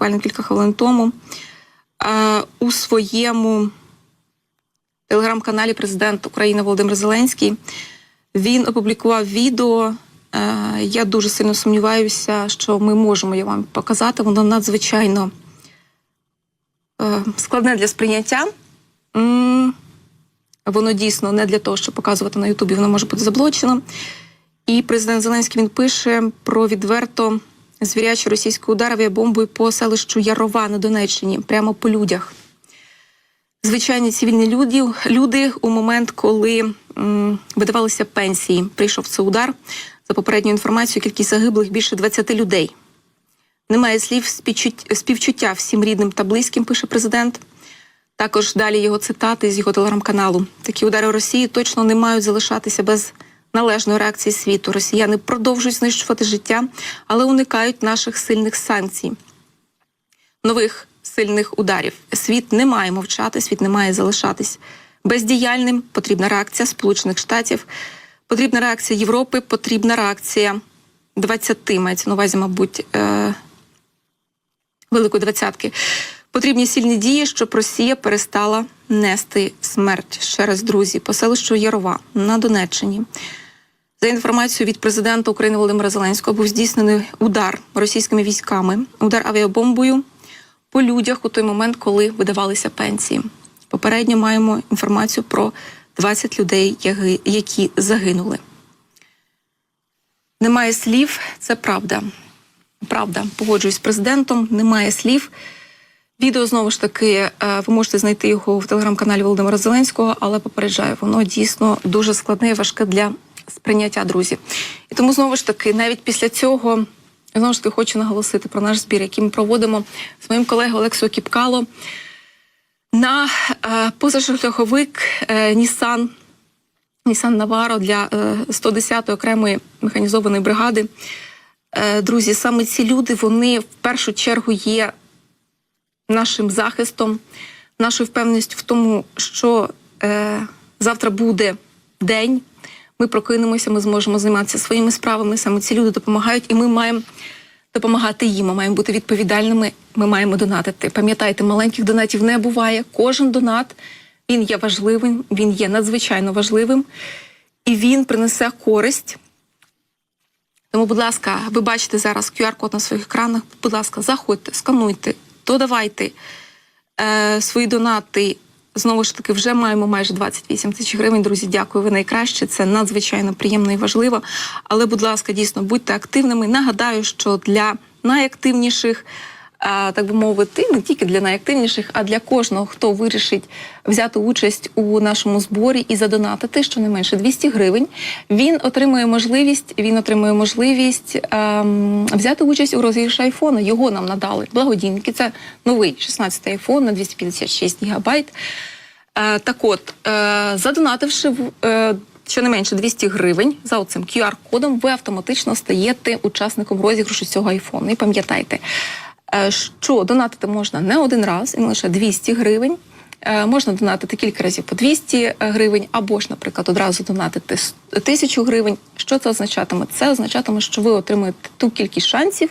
буквально кілька хвилин тому е, у своєму телеграм-каналі президент України Володимир Зеленський. Він опублікував відео. Е, Я дуже сильно сумніваюся, що ми можемо його вам показати. Воно надзвичайно е, складне для сприйняття. Воно дійсно не для того, щоб показувати на Ютубі, воно може бути заблочено. І президент Зеленський він пише про відверто звірячі російські удари авіабомбою по селищу Ярова на Донеччині, прямо по людях. Звичайні цивільні люди, люди у момент, коли м, видавалися пенсії, прийшов цей удар. За попередньою інформацією, кількість загиблих більше 20 людей. Немає слів співчуття всім рідним та близьким, пише президент. Також далі його цитати з його телеграм-каналу. Такі удари Росії точно не мають залишатися без належної реакції світу. Росіяни продовжують знищувати життя, але уникають наших сильних санкцій, нових сильних ударів. Світ не має мовчати, світ не має залишатись бездіяльним. Потрібна реакція Сполучених Штатів, потрібна реакція Європи, потрібна реакція 20, мається на увазі, мабуть, е- Великої двадцятки. Потрібні сильні дії, щоб Росія перестала нести смерть. Ще раз, друзі, по селищу Ярова на Донеччині. За інформацією від президента України Володимира Зеленського був здійснений удар російськими військами, удар авіабомбою по людях у той момент, коли видавалися пенсії. Попередньо маємо інформацію про 20 людей, які загинули. Немає слів, це правда. Правда, погоджуюсь з президентом, немає слів. Відео знову ж таки, е, ви можете знайти його в телеграм-каналі Володимира Зеленського, але попереджаю, воно дійсно дуже складне і важке для сприйняття, друзі. І тому знову ж таки, навіть після цього знову ж таки хочу наголосити про наш збір, який ми проводимо з моїм колегою Олексою Кіпкало на е, позашляховик е, Нісан. Нісан Наваро для е, 110-ї окремої механізованої бригади. Е, Друзі, саме ці люди вони в першу чергу є нашим захистом, нашою впевненістю в тому, що е, завтра буде день. Ми прокинемося, ми зможемо займатися своїми справами. Саме ці люди допомагають, і ми маємо допомагати їм. Ми маємо бути відповідальними. Ми маємо донатити. Пам'ятайте, маленьких донатів не буває. Кожен донат він є важливим, він є надзвичайно важливим, і він принесе користь. Тому, будь ласка, ви бачите зараз QR-код на своїх екранах. Будь ласка, заходьте, скануйте, додавайте е, свої донати. Знову ж таки, вже маємо майже 28 тисяч гривень. Друзі, дякую. Ви найкраще. Це надзвичайно приємно і важливо. Але, будь ласка, дійсно будьте активними. Нагадаю, що для найактивніших. Так би мовити, не тільки для найактивніших, а для кожного, хто вирішить взяти участь у нашому зборі і задонатити щонайменше 200 гривень. Він отримує можливість. Він отримує можливість ем, взяти участь у розіграші айфона. Його нам надали благодійники. Це новий 16-й айфон на 256 гігабайт. Е, так от, е, задонативши в- е, щонайменше 200 гривень за оцим QR-кодом, ви автоматично стаєте учасником розіграшу цього айфону. І пам'ятайте, що донатити можна не один раз, і лише 200 гривень. Е, Можна донатити кілька разів по 200 гривень, або ж, наприклад, одразу донатити 1000 гривень. Що це означатиме? Це означатиме, що ви отримуєте ту кількість шансів,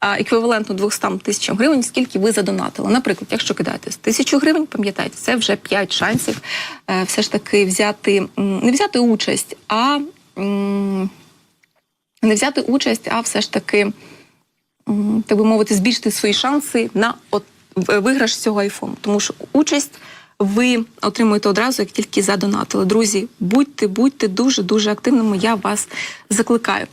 а, еквівалентну 200 тисячам гривень, скільки ви задонатили. Наприклад, якщо кидаєте тисячу гривень, пам'ятайте, це вже 5 шансів е, все ж таки взяти, не взяти участь, а не взяти участь, а все ж таки, так би мовити, збільшити свої шанси на виграш цього айфону. Тому що участь ви отримуєте одразу, як тільки задонатили. Друзі, будьте, будьте дуже дуже активними. Я вас закликаю.